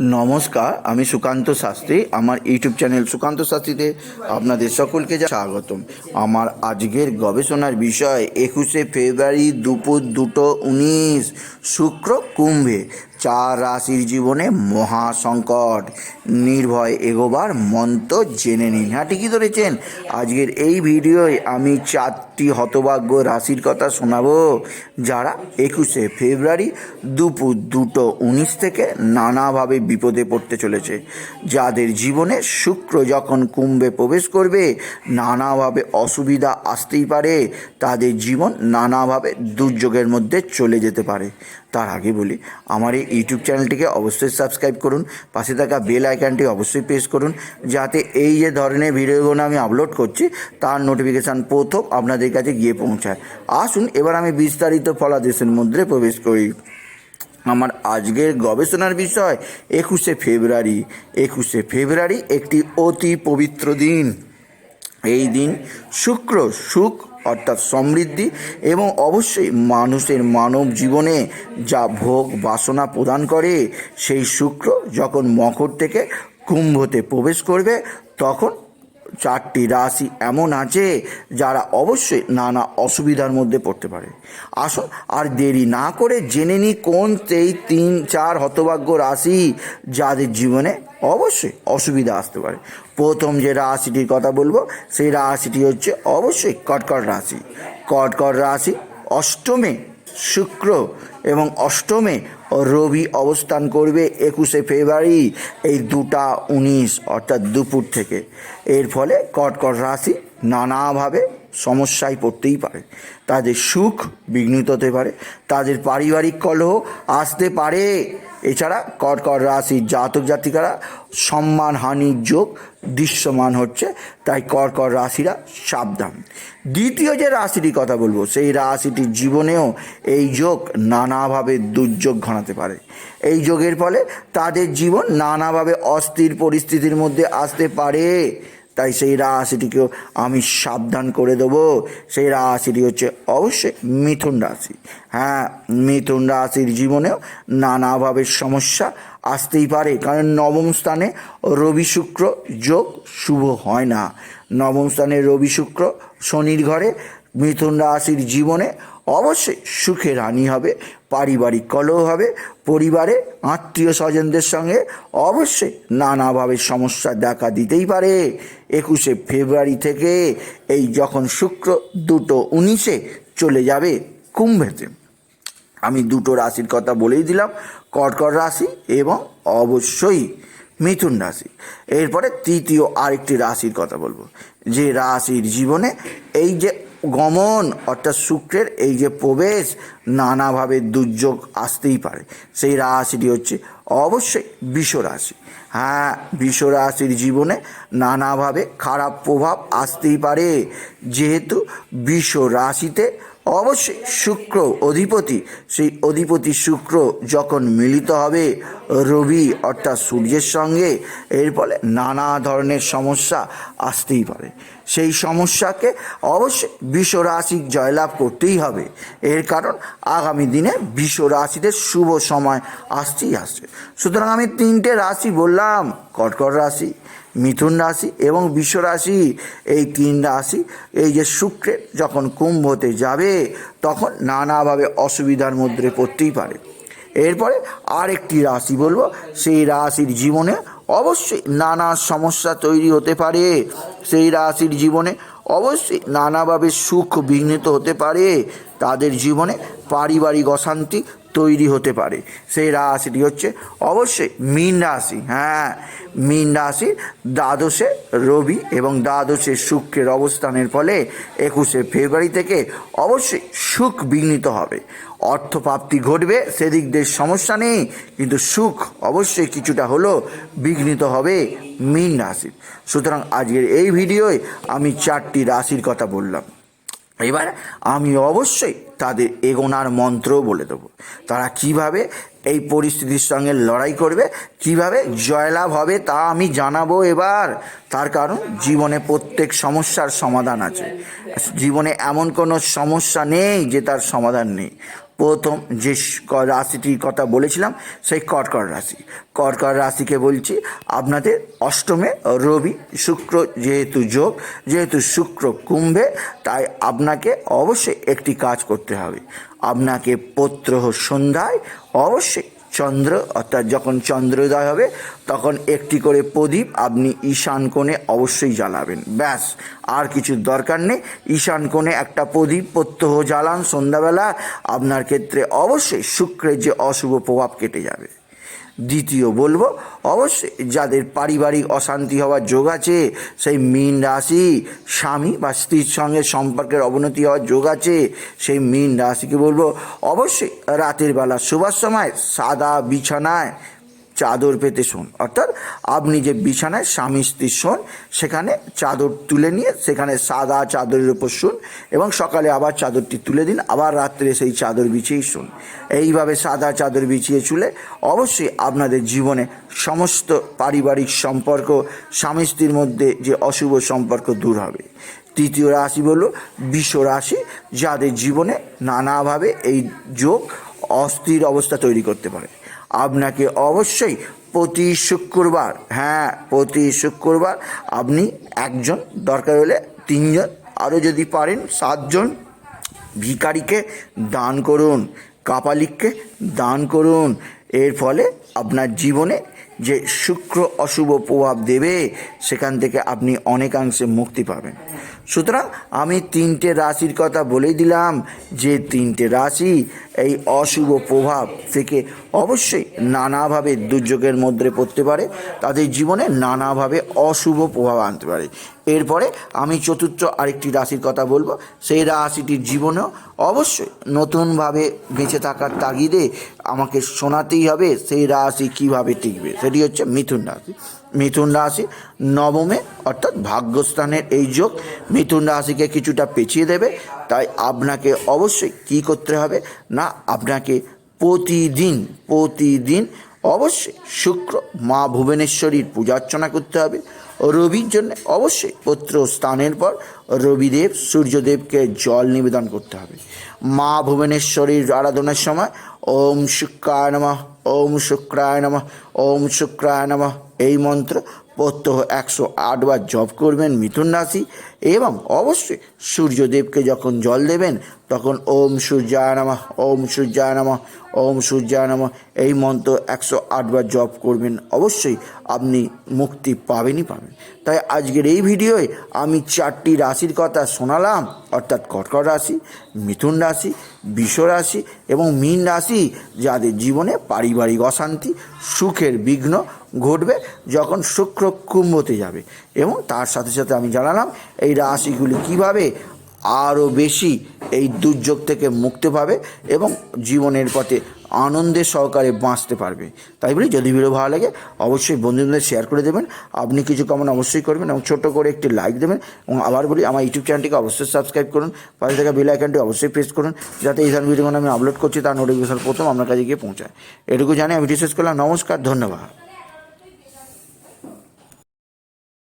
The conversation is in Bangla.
নমস্কার, আমি সুকান্ত শাস্ত্রী। আমার ইউটিউব চ্যানেল সুকান্ত শাস্ত্রীতে আপনাদের সকলকে স্বাগতম। আমার আজকের গবেষণার বিষয়, একুশে ফেব্রুয়ারি দুপুর দুটো উনিশ, শুক্র কুম্ভে। চার রাশির জীবনে মহা সংকট। নির্ভয় এগোবার মন্ত্র জেনে নিন। হ্যাঁ ঠিকই ধরেছেন। আজকের এই ভিডিওয় আমি চারটি হতভাগ্য রাশির কথা শোনাবো, যারা একুশে ফেব্রুয়ারি দুপুর দুটো উনিশ থেকে নানাভাবে বিপদে পড়তে চলেছে। যাদের জীবনে শুক্র যখন কুম্ভে প্রবেশ করবে, নানাভাবে অসুবিধা আসতেই পারে, তাদের জীবন নানাভাবে দুর্যোগের মধ্যে চলে যেতে পারে। তার আগে বলি, আমার এই ইউটিউব চ্যানেলটিকে অবশ্যই সাবস্ক্রাইব করুন, পাশে থাকা বেল আইকনটি অবশ্যই প্রেস করুন, যাতে এই যে ধরনের ভিডিওগুলো আমি আপলোড করছি, তার নোটিফিকেশান প্রথম আপনাদের কাছে গিয়ে পৌঁছায়। আসুন, এবার আমি বিস্তারিত ফলাদেশের মধ্যে প্রবেশ করি। আমার আজকের গবেষণার বিষয়, একুশে ফেব্রুয়ারি। একুশে ফেব্রুয়ারি একটি অতি পবিত্র দিন। এই দিন শুক্র, সুখ অর্থাৎ সমৃদ্ধি এবং অবশ্যই মানুষের মানব জীবনে যা ভোগ বাসনা প্রদান করে, সেই শুক্র যখন মকর থেকে কুম্ভতে প্রবেশ করবে, তখন চারটি রাশি এমন আছে যারা অবশ্যই নানা অসুবিধার মধ্যে পড়তে পারে। আসুন আর দেরি না করে জেনে নিই কোন সেই তিন, চার হতভাগ্য রাশি যাদের জীবনে অবশ্যই অসুবিধা আসতে পারে। প্রথম যে রাশিটির কথা বলব, সেই রাশিটি হচ্ছে অবশ্যই কটকট রাশি। কটকট রাশি অষ্টমে শুক্র এবং অষ্টমে রবি অবস্থান করবে একুশে ফেব্রুয়ারি, এই দুটা উনিশ অর্থাৎ দুপুর থেকে। এর ফলে কটকট রাশি নানাভাবে সমস্যায় পড়তেই পারে। তাদের সুখ বিঘ্নিত হতে পারে, তাদের পারিবারিক কলহ আসতে পারে। এছাড়া কটকট রাশির জাতক জাতিকারা সম্মানহানির যোগ, দৃশ্যমান হচ্ছে। তাই কর্কট রাশিরা সাবধান। দ্বিতীয় যে রাশিটির কথা বলব, সেই রাশিটির জীবনেও এই যোগ নানাভাবে দুর্যোগ ঘনাতে পারে। এই যোগের ফলে তাদের জীবন নানাভাবে অস্থির পরিস্থিতির মধ্যে আসতে পারে। তাই সেই রাশিটিকেও আমি সাবধান করে দেবো। সেই রাশিটি হচ্ছে অবশ্যই মিথুন রাশি। হ্যাঁ মিথুন রাশির জীবনেও নানাভাবে সমস্যা আসতেই পারে, কারণ নবম স্থানে রবি শুক্র যোগ শুভ হয় না। নবম স্থানে রবি শুক্র শনির ঘরে, মিথুন রাশির জীবনে অবশ্যই সুখের হানি হবে, পারিবারিক কলহ হবে, পরিবারে আত্মীয় স্বজনদের সঙ্গে অবশ্যই নানাভাবে সমস্যা দেখা দিতেই পারে। একুশে ফেব্রুয়ারি থেকে এই যখন শুক্র দুটো উনিশে চলে যাবে কুম্ভেতে আমি দুটো রাশির কথা বলেই দিলাম, কর্কট রাশি এবং অবশ্যই মিথুন রাশি। এরপরে তৃতীয় আরেকটি রাশির কথা বলব। যে রাশির জীবনে এই যে গমন অর্থাৎ শুক্রের এই যে প্রবেশ নানাভাবে দুর্যোগ আসতেই পারে। সেই রাশিটি হচ্ছে অবশ্যই বিষ রাশি হ্যাঁ বিষ রাশির জীবনে নানাভাবে খারাপ প্রভাব আসতেই পারে। যেহেতু বিষ রাশিতে অবশ্যই শুক্র অধিপতি। সেই অধিপতি শুক্র যখন মিলিত হবে, রবি অর্থাৎ সূর্যের সঙ্গে, এর ফলে নানা ধরনের সমস্যা আসতেই পারে। সেই সমস্যাকে অবশ্যই বিশ্ব রাশি জয়লাভ করতেই হবে। এর কারণ আগামী দিনে বিশ্ব রাশিতে শুভ সময় আসছেই আসছে। সুতরাং আমি তিনটে রাশি বললাম, কর্কট রাশি মিথুন রাশি এবং বিশ্ব রাশি, এই তিন রাশি, এই যে শুক্রের যখন কুম্ভতে যাবে, তখন নানাভাবে অসুবিধার মধ্যে পড়তেই পারে। এরপরে আরেকটি রাশি বলব, সেই রাশির জীবনে অবশ্যই নানা সমস্যা তৈরি হতে পারে। সেই রাশির জীবনে অবশ্যই নানাভাবে সুখ বিঘ্নিত হতে পারে। তাদের জীবনে পারিবারিক অশান্তি তৈরি হতে পারে। সেই রাশিটি হচ্ছে অবশ্যই মীন রাশি হ্যাঁ। মীন রাশি দ্বাদশে রবি এবং দ্বাদশে শুক্রের অবস্থানের ফলে একুশে ফেব্রুয়ারি থেকে অবশ্যই সুখ বিঘ্নিত হবে। অর্থপ্রাপ্তি ঘটবে, সেদিক দিয়ে সমস্যা নেই, কিন্তু সুখ অবশ্যই কিছুটা হলো বিঘ্নিত হবে মীন রাশির। সুতরাং আজকের এই ভিডিওয় আমি চারটি রাশির কথা বললাম। এবার আমি অবশ্যই তাদের এগোনার মন্ত্রও বলে দেবো। তারা কীভাবে এই পরিস্থিতির সঙ্গে লড়াই করবে, কীভাবে জয়লাভ হবে তা আমি জানাব এবার। তার কারণ, জীবনে প্রত্যেক সমস্যার সমাধান আছে। জীবনে এমন কোনো সমস্যা নেই যে তার সমাধান নেই। প্রথম যে রাশিটির কথা বলেছিলাম, সেই কর্কট রাশি। কর্কট রাশিকে বলছি, আপনাদের অষ্টমে রবি শুক্র যেহেতু যোগ, যেহেতু শুক্র কুম্ভে, তাই আপনাকে অবশ্যই একটি কাজ করতে হবে। আপনাকে পত্রহ সন্ধ্যায় অবশ্যই চন্দ্র, অর্থাৎ যখন চন্দ্রোদয় হবে, তখন একটি করে প্রদীপ আপনি ঈশান কোণে অবশ্যই জ্বালাবেন। ব্যাস, আর কিছু দরকার নেই। ঈশান কোণে একটা প্রদীপ প্রত্যহ জ্বালান, সন্ধ্যাবেলা। আপনার ক্ষেত্রে অবশ্যই শুক্রের যে অশুভ প্রভাব কেটে যাবে। দ্বিতীয় বলব, অবশ্যই যাদের পারিবারিক অশান্তি হওয়ার যোগ আছে, সেই মীন রাশি স্বামী বা স্ত্রীর সঙ্গে সম্পর্কের অবনতি হওয়ার যোগ আছে, সেই মীন রাশিকে বলব, অবশ্যই রাতের বেলা শোবার সময় সাদা বিছানায় চাদর পেতে শোন। অর্থাৎ আপনি যে বিছানায় স্বামী স্ত্রী শোন, সেখানে চাদর তুলে নিয়ে সেখানে সাদা চাদরের উপর শুন এবং সকালে আবার চাদরটি তুলে দিন, আবার রাত্রে সেই চাদর বিছিয়েই শুন। এইভাবে সাদা চাদর বিছিয়ে চুলে অবশ্যই আপনাদের জীবনে সমস্ত পারিবারিক সম্পর্ক, স্বামী স্ত্রীর মধ্যে যে অশুভ সম্পর্ক দূর হবে। তৃতীয় রাশি হলো বিষ রাশি, যাদের জীবনে নানাভাবে এই যোগ অস্থির অবস্থা তৈরি করতে পারে। আপনাকে অবশ্যই প্রতি শুক্রবার হ্যাঁ প্রতি শুক্রবার আপনি একজন দরকার হলে তিনজন, আরও যদি পারেন সাতজন ভিকারিকে দান করুন, কাপালিককে দান করুন। এর ফলে আপনার জীবনে যে শুক্র অশুভ প্রভাব দেবে, সেখান থেকে আপনি অনেকাংশে মুক্তি পাবেন। সুতরাং আমি তিনটে রাশির কথা বলেই দিলাম যে তিনটে রাশি এই অশুভ প্রভাব থেকে অবশ্যই নানাভাবে দুর্যোগের মধ্যে পড়তে পারে, তাদের জীবনে নানাভাবে অশুভ প্রভাব আনতে পারে। এরপরে আমি চতুর্থ আরেকটি রাশির কথা বলব, সেই রাশিটির জীবনেও অবশ্যই নতুনভাবে বেঁচে থাকার তাগিদে আমাকে শোনাতেই হবে সেই রাশি কীভাবে টিকবে, সেটি হচ্ছে মিথুন রাশি। মিথুন রাশি নবমে, অর্থাৎ ভাগ্যস্থানের এই যোগ মিথুন রাশিকে কিছুটা পেছিয়ে দেবে। তাই আপনাকে অবশ্যই কী করতে হবে না, আপনাকে প্রতিদিন প্রতিদিন অবশ্যই শুক্র, মা ভুবনেশ্বরীর পূজা অর্চনা করতে হবে। রবির জন্য অবশ্যই পত্র স্থানের পর রবিদেব সূর্যদেবকে জল নিবেদন করতে হবে। মা ভুবনেশ্বরীর আরাধনার সময় ওম শুক্রায় নমঃ। ওম শুক্রায় নম, ওম শুক্রায় নম। এই মন্ত্র প্রত্যহ একশো আটবার জপ করবেন মিথুন রাশি এবং অবশ্যই সূর্যদেবকে যখন জল দেবেন, তখন ওম সূর্যায় নমঃ, ওম সূর্যায় নমঃ, ওম সূর্যায় নমঃ, এই মন্ত্র একশো আটবার জপ করবেন। অবশ্যই আপনি মুক্তি পাবেনই পাবেন। তাই আজকের এই ভিডিওয় আমি চারটি রাশির কথা শোনালাম, অর্থাৎ কর্কট রাশি, মিথুন রাশি, বিষ রাশি এবং মীন রাশি, যাদের জীবনে পারিবারিক অশান্তি, সুখের বিঘ্ন ঘটবে যখন শুক্র কুম্ভতে যাবে। এবং তার সাথে সাথে আমি জানালাম, এই রাশিগুলি কীভাবে আরও বেশি এই দুর্যোগ থেকে মুক্তি পাবে এবং জীবনের পথে আনন্দের সহকারে বাঁচতে পারবে। তাই বলি, যদি ভিডিও ভালো লাগে, অবশ্যই বন্ধুদের শেয়ার করে দেবেন। আপনি কিছু কমেন্ট অবশ্যই করবেন এবং ছোট্ট করে একটি লাইক দেবেন এবং আবার বলি, আমার ইউটিউব চ্যানেলটিকে অবশ্যই সাবস্ক্রাইব করুন। পাশে থাকা বেল আইকনটি অবশ্যই প্রেস করুন, যাতে এই ধরনের ভিডিও আমি আপলোড করছি, তার নোটিফিকেশন প্রথম আপনার কাছে গিয়ে পৌঁছায়। এটুকু জানি আমি শেষ করলাম। নমস্কার, ধন্যবাদ।